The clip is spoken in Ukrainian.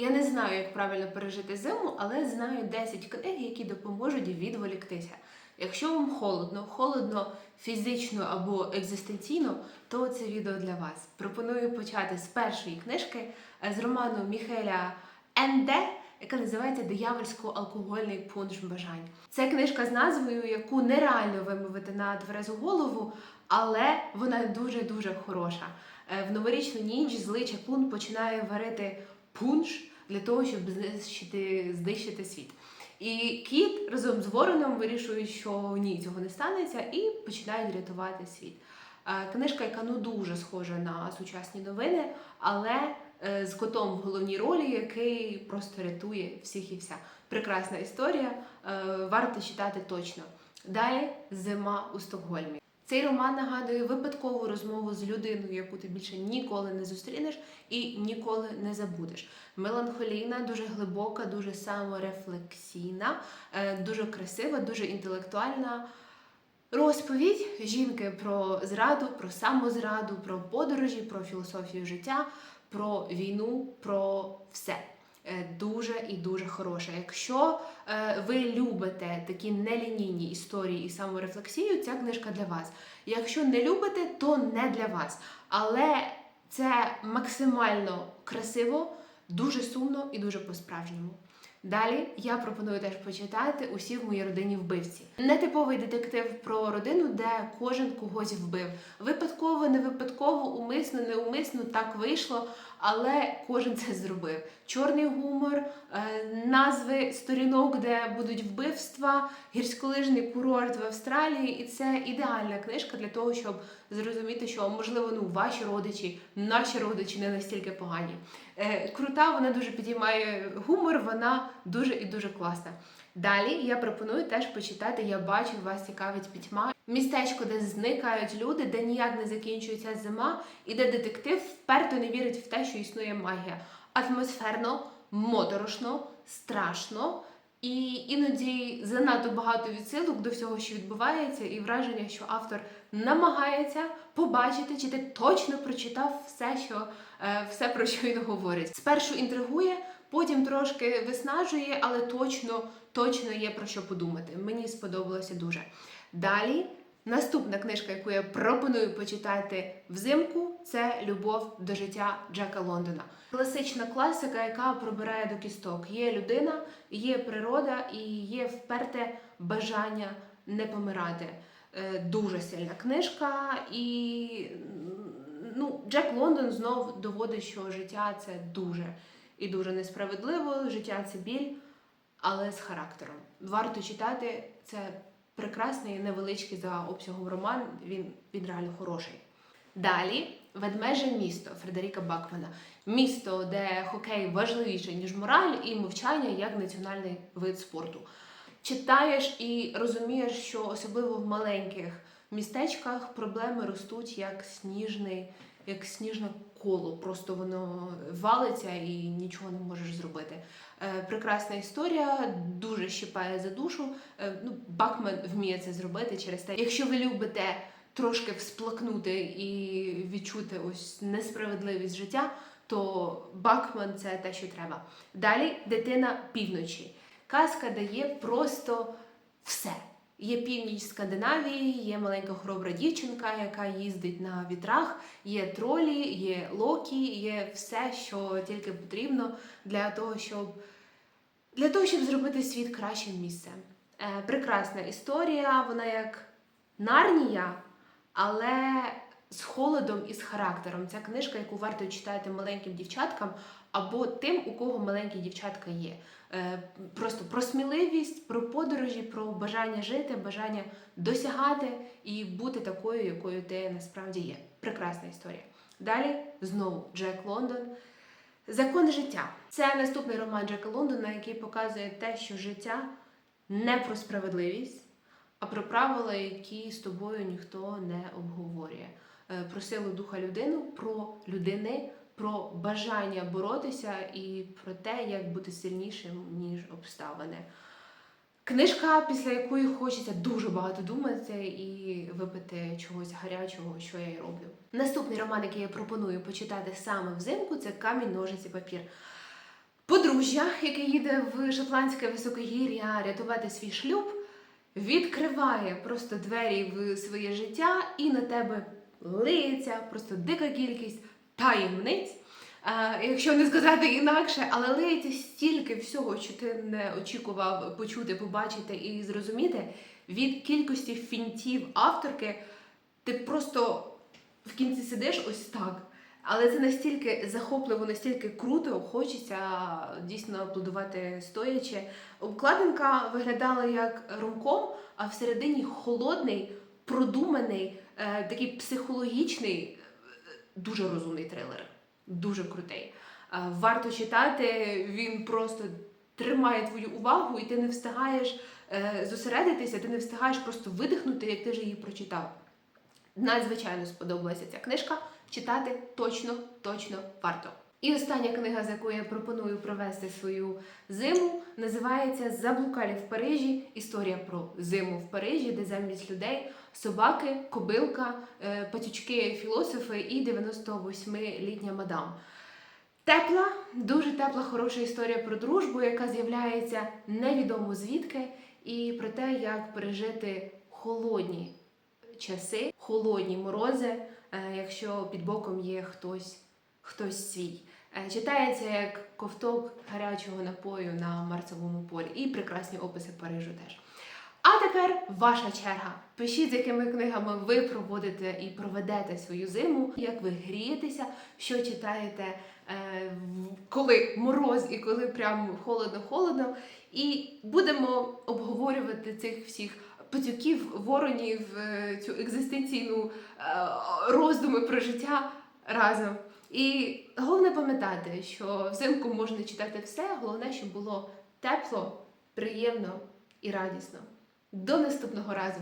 Я не знаю, як правильно пережити зиму, але знаю 10 книг, які допоможуть відволіктися. Якщо вам холодно, холодно фізично або екзистенційно, то це відео для вас. Пропоную почати з першої книжки е, з роману Міхеля Енде, яка називається Диявольсько-алкогольний пунш бажань. Це книжка з назвою, яку нереально вимовити на тверезу голову, але вона дуже дуже хороша. Е, В новорічну ніч злий чаклун починає варити пунш для того, щоб знищити, знищити світ. І кіт разом з вороном вирішують, що ні, цього не станеться, і починають рятувати світ. Е, Книжка, яка ну дуже схожа на сучасні новини, але е, з котом в головній ролі, який просто рятує всіх і вся. Прекрасна історія, е, варто читати точно. Далі зима у Стокгольмі. Цей роман нагадує випадкову розмову з людиною, яку ти більше ніколи не зустрінеш і ніколи не забудеш. Меланхолійна, дуже глибока, дуже саморефлексійна, е, дуже красива, дуже інтелектуальна. Розповідь жінки про зраду, про самозраду, про подорожі, про філософію життя, про війну, про все. Е, Дуже і дуже хороша. Якщо е, ви любите такі нелінійні історії і саморефлексію, ця книжка для вас. Якщо не любите, то не для вас. Але це максимально красиво, дуже сумно і дуже по-справжньому. Далі я пропоную теж почитати усі в моїй родині вбивці. Нетиповий детектив про родину, де кожен когось вбив. Випадково, не випадково, умисно, неумисно так вийшло, але кожен це зробив. Чорний гумор, е, назви сторінок, де будуть вбивства, гірськолижний курорт в Австралії, і це ідеальна книжка для того, щоб зрозуміти, що можливо ну ваші родичі, наші родичі не настільки погані. Е, Крута, вона дуже підіймає гумор, вона дуже і дуже класна. Далі я пропоную теж почитати Я бачу, вас цікавить пітьма. Містечко, де зникають люди, де ніяк не закінчується зима, і де детектив вперто не вірить в те, що існує магія. Атмосферно, моторошно, страшно. І іноді занадто багато відсилок до всього, що відбувається, і враження, що автор намагається побачити, чи ти точно прочитав все, що е, все про що він говорить. Спершу інтригує, потім трошки виснажує, але точно, точно є про що подумати. Мені сподобалося дуже. Далі. Наступна книжка, яку я пропоную почитати взимку, це Любов до життя Джека Лондона. Класична класика, яка пробирає до кісток. Є людина, є природа і є вперте бажання не помирати. Е, Дуже сильна книжка, і ну, Джек Лондон знов доводить, що життя це дуже і дуже несправедливо. Життя це біль, але з характером. Варто читати це прекрасний, невеличкий за обсягом роман. Він, він реально хороший. Далі ведмеже місто Фредеріка Бакмана. Місто, де хокей важливіше, ніж мораль, і мовчання як національний вид спорту. Читаєш і розумієш, що особливо в маленьких містечках проблеми ростуть як сніжний, як сніжне коло. Просто воно валиться і нічого не можеш зробити. Е, прекрасна історія, дуже щипає за душу. Е, ну, Бакман вміє це зробити через те. Якщо ви любите трошки всплакнути і відчути ось несправедливість життя, то Бакман це те, що треба. Далі дитина півночі. Казка дає просто все. Є північ Скандинавії, є маленька хоробра дівчинка, яка їздить на вітрах, є тролі, є локі, є все, що тільки потрібно для того, щоб для того, щоб зробити світ кращим місцем. Е, прекрасна історія, вона як нарнія, але з холодом і з характером. Це книжка, яку варто читати маленьким дівчаткам або тим, у кого маленькі дівчатка є. Е, Просто про сміливість, про подорожі, про бажання жити, бажання досягати і бути такою, якою ти насправді є. Прекрасна історія. Далі знову Джек Лондон. Закон життя. Це наступний роман Джека Лондона, який показує те, що життя не про справедливість, а про правила, які з тобою ніхто не обговорює. Е, Про силу духа людину, про людини, про бажання боротися і про те, як бути сильнішим, ніж обставини. Книжка, після якої хочеться дуже багато думати і випити чогось гарячого, що я й роблю. Наступний роман, який я пропоную почитати саме взимку, це камінь, ножиці, папір. подружжя, яке їде в шотландське високогір'я рятувати свій шлюб, відкриває просто двері в своє життя і на тебе лиється просто дика кількість таємниць. Е, якщо не сказати інакше, але лиється стільки всього, що ти не очікував почути, побачити і зрозуміти від кількості фінтів авторки, ти просто в кінці сидиш ось так. Але це настільки захопливо, настільки круто, хочеться дійсно аплодувати стоячи. Обкладинка виглядала як ромком, а всередині холодний, продуманий, е, такий психологічний, е, дуже розумний трилер. Дуже крутий. Е, Варто читати, він просто тримає твою увагу, і ти не встигаєш зосередитися, ти не встигаєш просто видихнути, як ти вже її прочитав. Надзвичайно сподобалася ця книжка. Читати точно, точно варто. І остання книга, з якою я пропоную провести свою зиму, називається Заблукалі в Парижі. Історія про зиму в Парижі, де замість людей собаки, кобилка, е, патючки, філософи і 98-літня мадам. Тепла, дуже тепла, хороша історія про дружбу, яка з'являється невідомо звідки, і про те, як пережити холодні часи, холодні морози, якщо під боком є хтось, хтось свій. Е, Читається як ковток гарячого напою на марсовому полі, і прекрасні описи Парижу теж. А тепер ваша черга. Пишіть, з якими книгами ви проводите і проведете свою зиму, як ви грієтеся, що читаєте, е, коли мороз і коли прям холодно-холодно. І будемо обговорювати цих всіх пацюків, воронів, е, цю екзистенційну е, роздуми про життя разом. І головне пам'ятати, що взимку можна читати все, головне, щоб було тепло, приємно і радісно. До наступного разу!